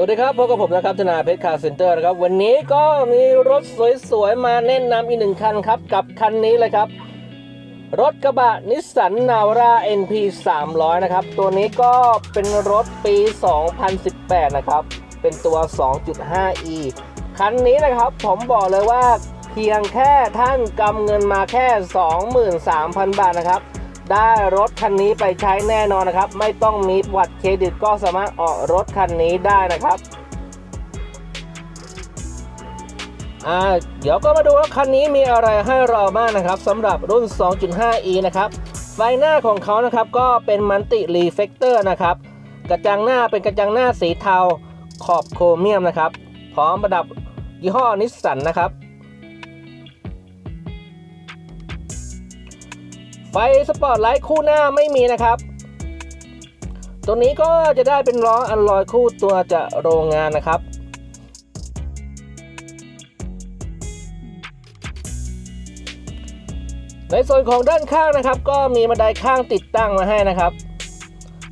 วัสดีครับพบกับผมนะครับธนาเพชรคาร์เซ็นเตอร์นะครับ วันนี้ก็มีรถสวยๆ มาแนะนำอีกหนึ่งคันครับ กับคันนี้เลยครับ รถกระบะนิสสันนาวรา NP 300 นะครับ ตัวนี้ก็เป็นรถปี 2018 นะครับ เป็นตัว 2.5e คันนี้นะครับผมบอกเลยว่าเพียงแค่ท่านกำเงินมาแค่ 23,000 บาทนะครับ ได้รถคันนี้ไปใช้แน่นอนนะครับ ไม่ต้องมีบัตรเครดิตก็สามารถออกรถคันนี้ได้นะครับอ่าเดี๋ยวก็มาดูว่าคันนี้มีอะไรให้เราบ้างนะครับสำหรับรุ่น 2.5e นะครับไฟหน้าของเขานะครับก็เป็นมันติรีเฟกเตอร์นะครับกระจังหน้าเป็นกระจังหน้าสีเทาขอบโครเมียมนะครับ พร้อมประดับยี่ห้อนิสสันนะครับ ไฟสปอร์ตไลท์คู่หน้าไม่มีนะครับ ตัวนี้ก็จะได้เป็นล้ออัลลอยคู่ตัวจะโรงงานนะครับในส่วนของด้านข้างนะครับ ก็มีบันไดข้างติดตั้งมาให้นะครับ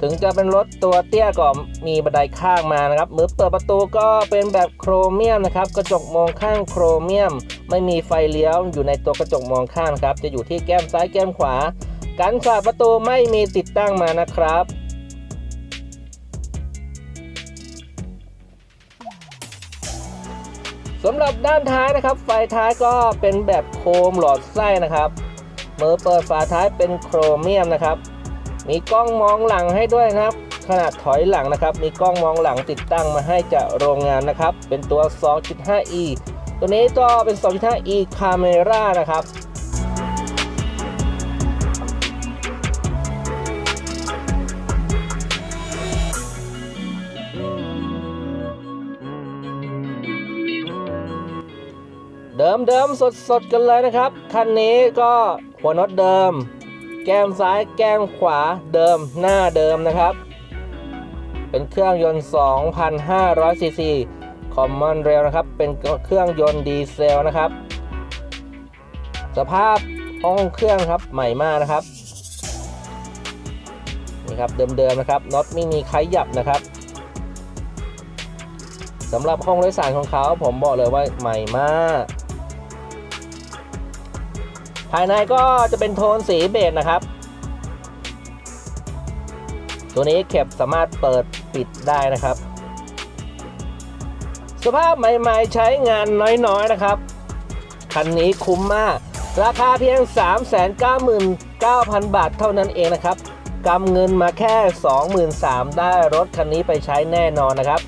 ถึงจะเป็นรถตัวเตี้ยก็มีบันไดข้างมานะครับมือเปิดประตูก็เป็นแบบโครเมียมนะครับกระจกมองข้างโครเมียม ไม่มีไฟเลี้ยวอยู่ในตัวกระจกมองข้างครับ จะอยู่ที่แก้มซ้ายแก้มขวาการขาดประตูไม่มีติดตั้งมานะครับสำหรับด้านท้ายนะครับ ไฟท้ายก็เป็นแบบโครมหลอดไส้นะครับมือเปิดฝาท้ายเป็นโครเมียมนะครับ มีกล้องมองหลังให้ด้วยครับ ขนาดถอยหลังนะครับ มีกล้องมองหลังติดตั้งมาให้จากโรงงานนะครับ เป็นตัว 2.5e ตัวนี้ก็เป็น 2.5e Camera นะครับเดิมเดิมสดสดๆกันเลยนะครับ คันนี้ก็หัวน็อตเดิม แก้มซ้ายแก้มขวาเดิมหน้าเดิมนะครับ เป็นเครื่องยนต์ 2,500 ซีซี Common Rail นะครับ เป็นเครื่องยนต์ดีเซลนะครับ สภาพห้องเครื่องครับใหม่มากนะครับนี่ครับเดิมๆนะครับน็อตไม่มีใครหยับนะครับสำหรับห้องโดยสารของเขาผมบอกเลยว่าใหม่มาก ภายในก็จะเป็นโทนสีเบจนะครับ ตัวนี้เข็บสามารถเปิดปิดได้นะครับ สภาพใหม่ๆใช้งานน้อยๆนะครับ คันนี้คุ้มมาก ราคาเพียง 399,000 บาทเท่านั้นเองนะครับกำเงินมาแค่ 23,000ได้รถคันนี้ไปใช้แน่นอนนะครับ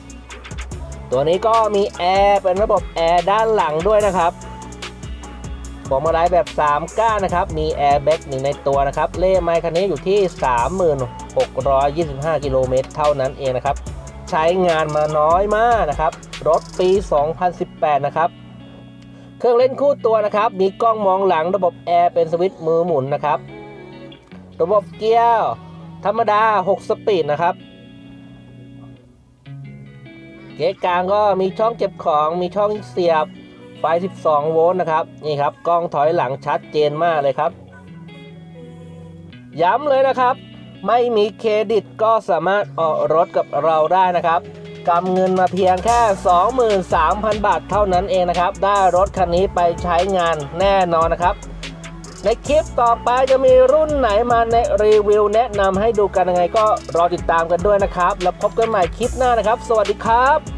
ตัวนี้ก็มีแอร์เป็นระบบแอร์ด้านหลังด้วยนะครับ พวงมาลัยแบบ 3 ก้านนะครับ มีแอร์แบ็กหนึ่งในตัวนะครับ เล่ไมค์คันนี้อยู่ที่ 3625 กิโลเมตรเท่านั้นเองนะครับ ใช้งานมาน้อยมากนะครับ รถปี 2018 นะครับ เครื่องเล่นคู่ตัวนะครับ มีกล้องมองหลังระบบแอร์เป็นสวิตช์มือหมุนนะครับ ระบบเกียร์ธรรมดา 6 สปีดนะครับ เก๊กลางก็มีช่องเก็บของ มีช่องเสียบ ไฟ 12 โวลต์นะครับ นี่ครับ กล้องถอยหลังชัดเจนมากเลยครับ ย้ำเลยนะครับ ไม่มีเครดิตก็สามารถออกรถกับเราได้นะครับกำเงินมาเพียงแค่ 23,000 บาทเท่านั้นเองนะครับ ได้รถคันนี้ไปใช้งานแน่นอนนะครับ ในคลิปต่อไปจะมีรุ่นไหนมาในรีวิวแนะนำให้ดูกันยังไงก็รอติดตามกันด้วยนะครับ แล้วพบกันใหม่คลิปหน้านะครับ สวัสดีครับ